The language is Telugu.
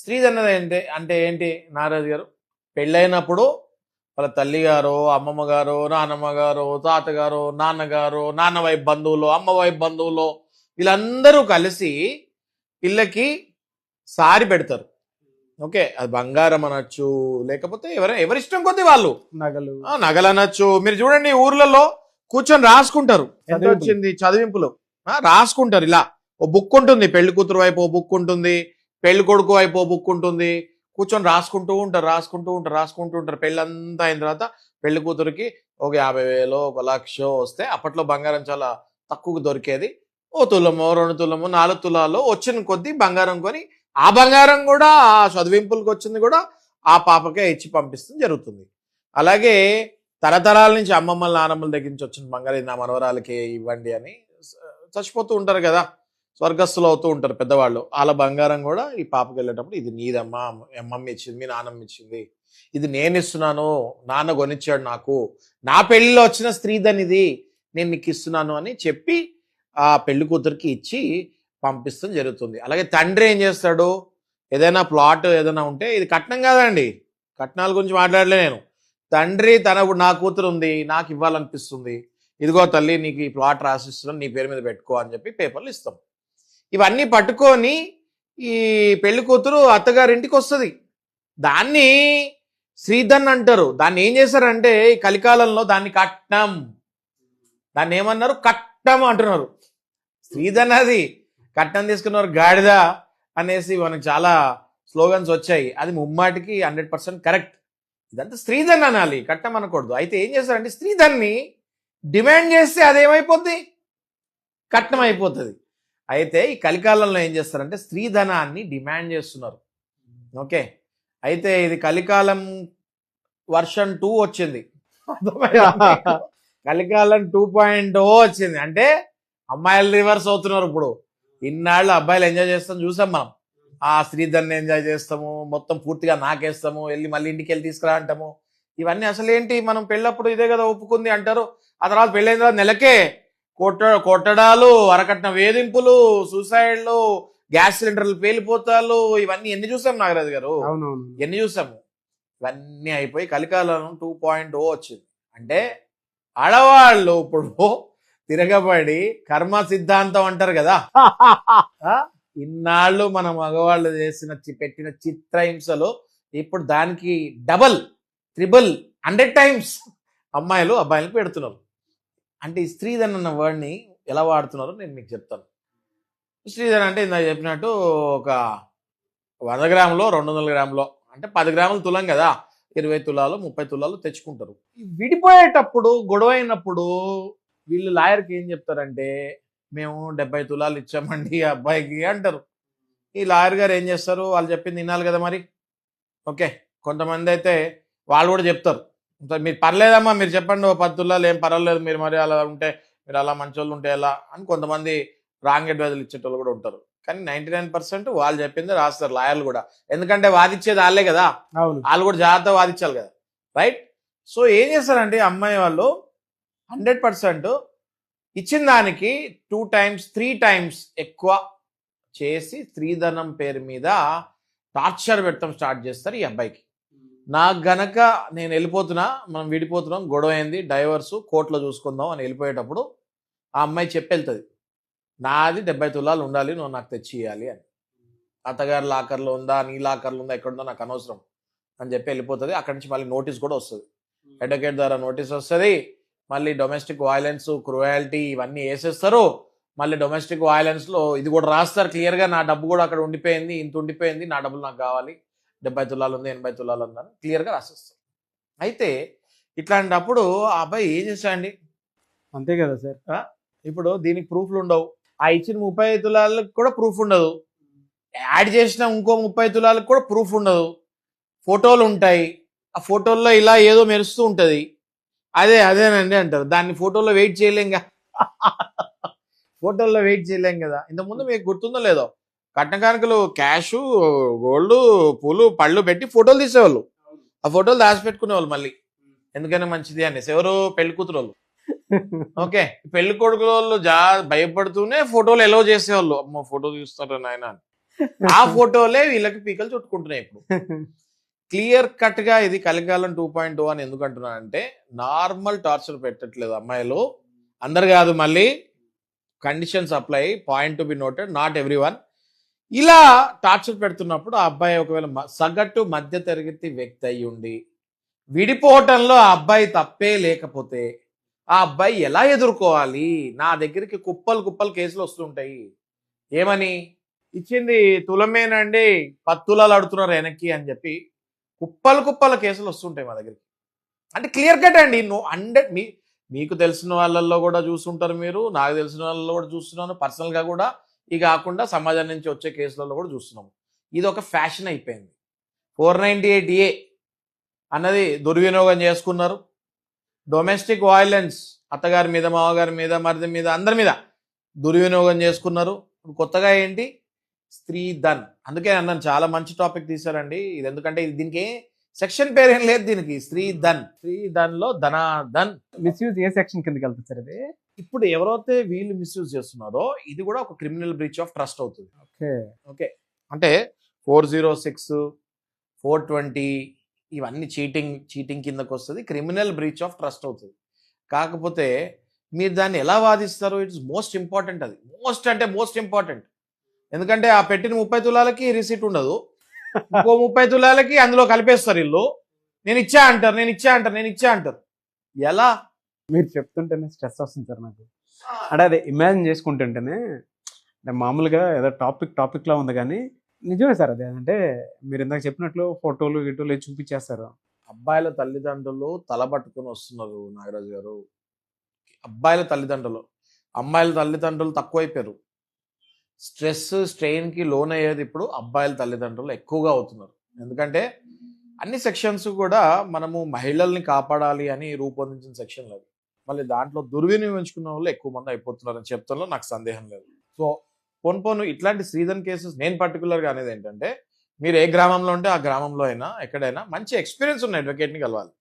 స్త్రీధన అంటే అంటే ఏంటి? నారాజు గారు. పెళ్ళైనప్పుడు వాళ్ళ తల్లి గారు అమ్మమ్మ గారు నాన్నమ్మ గారు తాతగారు నాన్నగారు నాన్న వైపు బంధువులు అమ్మ వైపు బంధువులు వీళ్ళందరూ కలిసి పిల్లకి సారి పెడతారు. ఓకే అది బంగారం అనొచ్చు లేకపోతే ఎవరు ఎవరిష్టం కొద్ది వాళ్ళు. నగలు. ఆ, నగలు అనొచ్చు. మీరు చూడండి ఊర్లలో కూర్చొని రాసుకుంటారు. ఎంత చదివింపులు. వచ్చింది? చదివింపులు. రాసుకుంటారు ఇలా. ఓ బుక్ ఉంటుంది పెళ్ళి కూతురు వైపు ఓ బుక్ ఉంటుంది. పెళ్ళి కొడుకు అయిపో బుక్ ఉంటుంది. కూర్చొని రాసుకుంటూ ఉంటారు రాసుకుంటూ ఉంటారు రాసుకుంటూ ఉంటారు. పెళ్ళంతా అయిన తర్వాత పెళ్ళి కూతురికి ఒక యాభై వేలు ఒక లక్ష వస్తే అప్పట్లో బంగారం చాలా తక్కువ దొరికేది. ఓ తులమో రెండు తులము నాలుగు తులాలు వచ్చిన కొద్దీ బంగారం కొని ఆ బంగారం కూడా ఆ చదివింపులకు వచ్చింది కూడా ఆ పాపకే ఇచ్చి పంపిస్తుంది జరుగుతుంది. అలాగే తరతరాల నుంచి అమ్మమ్మల నానమ్మల దగ్గర నుంచి వచ్చిన బంగారం నా మనవరాలకి ఇవ్వండి అని చచ్చిపోతూ ఉంటారు కదా. స్వర్గస్థులు అవుతూ ఉంటారు పెద్దవాళ్ళు. వాళ్ళ బంగారం కూడా ఈ పాపకి వెళ్ళేటప్పుడు ఇది నీదమ్మా అమ్మమ్మ ఇచ్చింది మీ నాన్నమ్మ ఇచ్చింది. ఇది నేను ఇస్తున్నాను నాన్న కొనిచ్చాడు నాకు. నా పెళ్ళిలో వచ్చిన స్త్రీధన్ ఇది నేను నీకు ఇస్తున్నాను అని చెప్పి ఆ పెళ్ళి కూతురికి ఇచ్చి పంపిస్తాం జరుగుతుంది. అలాగే తండ్రి ఏం చేస్తాడు? ఏదైనా ప్లాట్ ఏదైనా ఉంటే ఇది కట్నం కాదండి. కట్నాల గురించి మాట్లాడలే నేను. తండ్రి తన నా కూతురు ఉంది నాకు ఇవ్వాలనిపిస్తుంది. ఇదిగో తల్లి నీకు ఈ ప్లాట్ రాసిస్తున్నాను నీ పేరు మీద పెట్టుకో అని చెప్పి పేపర్లు ఇస్తాం. ఇవన్నీ పట్టుకొని ఈ పెళ్ళి కూతురు అత్తగారింటికి వస్తుంది. దాన్ని శ్రీధన్ అంటారు. దాన్ని ఏం చేశారంటే ఈ కలికాలంలో దాన్ని కట్నం. దాన్ని ఏమన్నారు? కట్నం అంటున్నారు. శ్రీధన్ అది కట్నం తీసుకున్నారు గాడిద అనేసి మనకు చాలా స్లోగన్స్ వచ్చాయి. అది ముమ్మాటికి హండ్రెడ్ పర్సెంట్ కరెక్ట్. ఇదంతా స్త్రీధన్ అనాలి. కట్నం అనకూడదు. అయితే ఏం చేస్తారంటే స్త్రీధన్ని డిమాండ్ చేస్తే అదేమైపోద్ది? కట్నం అయిపోతుంది. అయితే ఈ కలికాలంలో ఏం చేస్తారంటే స్త్రీధనాన్ని డిమాండ్ చేస్తున్నారు. ఓకే. అయితే ఇది కలికాలం వర్షన్ టూ వచ్చింది. కలికాలం టూ పాయింట్ ఓ వచ్చింది. అంటే అమ్మాయిలు రివర్స్ అవుతున్నారు ఇప్పుడు. ఇన్నాళ్ళు అబ్బాయిలు ఎంజాయ్ చేస్తాం చూసాం మనం. ఆ స్త్రీధన్ని ఎంజాయ్ చేస్తాము. మొత్తం పూర్తిగా నాకేస్తాము. వెళ్ళి మళ్ళీ ఇంటికి వెళ్ళి తీసుకురా అంటాము. ఇవన్నీ అసలు ఏంటి? మనం పెళ్ళప్పుడు ఇదే కదా ఒప్పుకుంది అంటారు. ఆ తర్వాత పెళ్ళైన తర్వాత నెలకే కొట్ట కొట్టడాలు అరకట్న వేధింపులు సూసైడ్లు గ్యాస్ సిలిండర్లు పేలిపోతాలు ఇవన్నీ ఎన్ని చూసాం నాగరాజు గారు? ఎన్ని చూసాము? ఇవన్నీ అయిపోయి కలికాలం టూ పాయింట్ ఓ వచ్చింది. అంటే ఆడవాళ్ళు ఇప్పుడు తిరగబడి కర్మ సిద్ధాంతం అంటారు కదా? ఇన్నాళ్ళు మన మగవాళ్ళు చేసిన పెట్టిన చిత్రహింసలు ఇప్పుడు దానికి డబల్ త్రిబుల్ హండ్రెడ్ టైమ్స్ అమ్మాయిలు అబ్బాయిలకు పెడుతున్నారు. అంటే ఈ స్త్రీధన్ అన్న వర్డ్ని ఎలా వాడుతున్నారో నేను మీకు చెప్తాను. స్త్రీధన్ అంటే ఇందాక చెప్పినట్టు ఒక వంద గ్రాములో రెండు వందల గ్రాములో అంటే పది గ్రాములు తులం కదా ఇరవై తులాలు ముప్పై తులాలు తెచ్చుకుంటారు. విడిపోయేటప్పుడు గొడవ అయినప్పుడు వీళ్ళు లాయర్కి ఏం చెప్తారంటే మేము డెబ్బై తులాలు ఇచ్చామండి ఈ అబ్బాయికి అంటారు. ఈ లాయర్ గారు ఏం చేస్తారు? వాళ్ళు చెప్పింది వినాలి కదా మరి. ఓకే కొంతమంది అయితే వాళ్ళు కూడా చెప్తారు. మీరు పర్లేదమ్మా మీరు చెప్పండి ఓ పది తులాలు ఏం పర్వాలేదు మీరు మరి అలా ఉంటే మీరు అలా మంచోళ్ళు ఉంటే ఎలా అని కొంతమంది రాంగ్ అడ్వైజులు ఇచ్చేటోళ్ళు కూడా ఉంటారు. కానీ నైంటీ నైన్ పర్సెంట్ వాళ్ళు చెప్పింది రాస్తారు లాయర్లు కూడా. ఎందుకంటే వాదిచ్చేది వాళ్ళే కదా. వాళ్ళు కూడా జాగ్రత్త వాదించాలి కదా. రైట్ సో ఏం చేస్తారంటే అమ్మాయి వాళ్ళు హండ్రెడ్ పర్సెంట్ ఇచ్చిన దానికి టూ టైమ్స్ త్రీ టైమ్స్ ఎక్కువ చేసి స్త్రీధనం పేరు మీద టార్చర్ పెట్టడం స్టార్ట్ చేస్తారు ఈ అబ్బాయికి. నాకు గనక నేను వెళ్ళిపోతున్నా మనం విడిపోతున్నాం గొడవ అయింది డైవర్స్ కోర్టులో చూసుకుందాం అని వెళ్ళిపోయేటప్పుడు ఆ అమ్మాయి చెప్పి వెళ్తుంది నాది డెబ్బై తులాలు ఉండాలి నువ్వు నాకు తెచ్చి ఇవ్వాలి అని. అత్తగారి లాకర్లో ఉందా నీ లాకర్లో ఉందా ఎక్కడుందో నాకు అనవసరం అని చెప్పి వెళ్ళిపోతుంది. అక్కడి నుంచి మళ్ళీ నోటీస్ కూడా వస్తుంది. అడ్వకేట్ ద్వారా నోటీస్ వస్తుంది. మళ్ళీ డొమెస్టిక్ వైలెన్స్ క్రూయాలిటీ ఇవన్నీ వేసేస్తారు. మళ్ళీ డొమెస్టిక్ వైలెన్స్లో ఇది కూడా రాస్తారు క్లియర్గా నా డబ్బు కూడా అక్కడ ఉండిపోయింది ఇంత ఉండిపోయింది నా డబ్బులు నాకు కావాలి డెబ్బై తులాలు ఉంది ఎనభై తులాలు ఉందని క్లియర్గా రాసేస్తారు. అయితే ఇట్లాంటప్పుడు ఆ అబ్బాయి ఏం చేశాడండి? అంతే కదా సార్. ఇప్పుడు దీనికి ప్రూఫ్లు ఉండవు. ఆ ఇచ్చిన ముప్పై తులాలకు కూడా ప్రూఫ్ ఉండదు. యాడ్ చేసిన ఇంకో ముప్పై తులాలకు కూడా ప్రూఫ్ ఉండదు. ఫోటోలు ఉంటాయి. ఆ ఫోటోల్లో ఇలా ఏదో మెరుస్తూ ఉంటది. అదే అదేనండి అంటారు. దాన్ని ఫోటోలో వెయిట్ చేయలేంగా ఫోటోల్లో వెయిట్ చేయలేం కదా. ఇంతకుముందు మీకు గుర్తుందో లేదో? కట్న కానుకలు క్యాష్ గోల్డ్ పూలు పళ్ళు పెట్టి ఫోటోలు తీసేవాళ్ళు. ఆ ఫోటోలు దాచిపెట్టుకునేవాళ్ళు మళ్ళీ. ఎందుకైనా మంచిది అనేసి. ఎవరు? పెళ్ళి కూతురు వాళ్ళు ఓకే. పెళ్ళి కొడుకు వాళ్ళు జా భయపడుతూనే ఫోటోలు ఎలో చేసేవాళ్ళు. అమ్మ ఫోటో తీస్తారు నాయన అని. ఆ ఫోటోలే వీళ్ళకి పీకలు చుట్టుకుంటున్నాయి ఇప్పుడు. క్లియర్ కట్గా ఇది కలికాలం టూ పాయింట్ టూ అని ఎందుకు అంటున్నానంటే నార్మల్ టార్చర్ పెట్టట్లేదు అమ్మాయిలు. అందరు కాదు మళ్ళీ. Conditions apply point to be noted not every one ఇలా టార్చర్ పెడుతున్నప్పుడు ఆ అబ్బాయి ఒకవేళ సగటు మధ్య తరగతి వ్యక్తి అయి ఉండి విడిపోవటంలో ఆ అబ్బాయి తప్పే లేకపోతే ఆ అబ్బాయి ఎలా ఎదుర్కోవాలి? నా దగ్గరికి కుప్పలు కుప్పలు కేసులు వస్తుంటాయి ఏమని? ఇచ్చింది తులమేనండి పత్తులాలు అడుతున్నారు వెనక్కి అని చెప్పి కుప్పలు కుప్పల కేసులు వస్తుంటాయి మా దగ్గరికి. అంటే క్లియర్ కట్ అండి. నువ్వు హండ్రెడ్ మీ మీకు తెలిసిన వాళ్ళల్లో కూడా చూస్తుంటారు మీరు నాకు తెలిసిన వాళ్ళల్లో కూడా చూస్తున్నాను పర్సనల్గా కూడా ఇది కాకుండా సమాజం నుంచి వచ్చే కేసులలో కూడా చూస్తున్నాము. ఇది ఒక ఫ్యాషన్ అయిపోయింది. ఫోర్ నైంటీ ఎయిట్ ఏ అన్నది దుర్వినియోగం చేసుకున్నారు. డొమెస్టిక్ వైలెన్స్ అత్తగారి మీద మామగారి మీద మరిది మీద అందరి మీద దుర్వినియోగం చేసుకున్నారు. ఇప్పుడు కొత్తగా ఏంటి? స్త్రీ ధన్. అందుకే అన్నాను చాలా మంచి టాపిక్ తీశారండి. ఇది ఎందుకంటే ఇది దీనికి సెక్షన్ పేరు ఏం లేదు దీనికి. స్త్రీ ధన్. స్త్రీ ధన్లో ధనా ధన్ మిస్యూజ్ ఏ సెక్షన్ కిందకి వెళ్తుంది సార్ ఇది? ఇప్పుడు ఎవరైతే వీళ్ళు మిస్యూజ్ చేస్తున్నారో ఇది కూడా ఒక క్రిమినల్ బ్రీచ్ ఆఫ్ ట్రస్ట్ అవుతుంది. ఓకే. ఓకే. అంటే four zero six four twenty ఇవన్నీ చీటింగ్ చీటింగ్ కిందకు వస్తుంది క్రిమినల్ బ్రీచ్ ఆఫ్ ట్రస్ట్ అవుతుంది. కాకపోతే మీరు దాన్ని ఎలా వాదిస్తారు? ఇట్స్ మోస్ట్ ఇంపార్టెంట్ అది. మోస్ట్ అంటే మోస్ట్ ఇంపార్టెంట్ ఎందుకంటే ఆ పెట్టిన ముప్పై తులాలకి రిసీట్ ఉండదు. ఇంకో ముప్పై తులాలకి అందులో కలిపేస్తారు వీళ్ళు. నేను ఇచ్చా అంటారు నేను ఇచ్చా అంటారు నేను ఇచ్చా అంటారు. ఎలా? మీరు చెప్తుంటేనే స్ట్రెస్ వస్తుంది సార్ నాకు. అంటే అదే ఇమాజిన్ చేసుకుంటుంటేనే అంటే మామూలుగా ఏదో టాపిక్ టాపిక్లా ఉంది కానీ నిజమే సార్ అదే. అంటే మీరు ఇందాక చెప్పినట్లు ఫోటోలు గిటోలు ఇవి చూపించేస్తారు? అబ్బాయిల తల్లిదండ్రులు తల పట్టుకొని వస్తున్నారు నాగరాజు గారు. అబ్బాయిల తల్లిదండ్రులు. అమ్మాయిల తల్లిదండ్రులు తక్కువైపోయారు. స్ట్రెస్ స్ట్రెయిన్కి లోన్ అయ్యేది ఇప్పుడు అబ్బాయిల తల్లిదండ్రులు ఎక్కువగా అవుతున్నారు. ఎందుకంటే అన్ని సెక్షన్స్ కూడా మనము మహిళల్ని కాపాడాలి అని రూపొందించిన సెక్షన్లు అవి మళ్ళీ దాంట్లో దుర్వినియోగించుకున్న వాళ్ళు ఎక్కువ మంది అయిపోతున్నారని చెప్తాలో నాకు సందేహం లేదు. సో పోను పోను ఇట్లాంటి సీజన్ కేసెస్ నేను పర్టికులర్గా అనేది ఏంటంటే మీరు ఏ గ్రామంలో ఉంటే ఆ గ్రామంలో అయినా ఎక్కడైనా మంచి ఎక్స్పీరియన్స్ ఉన్న అడ్వకేట్ని కలవాలి.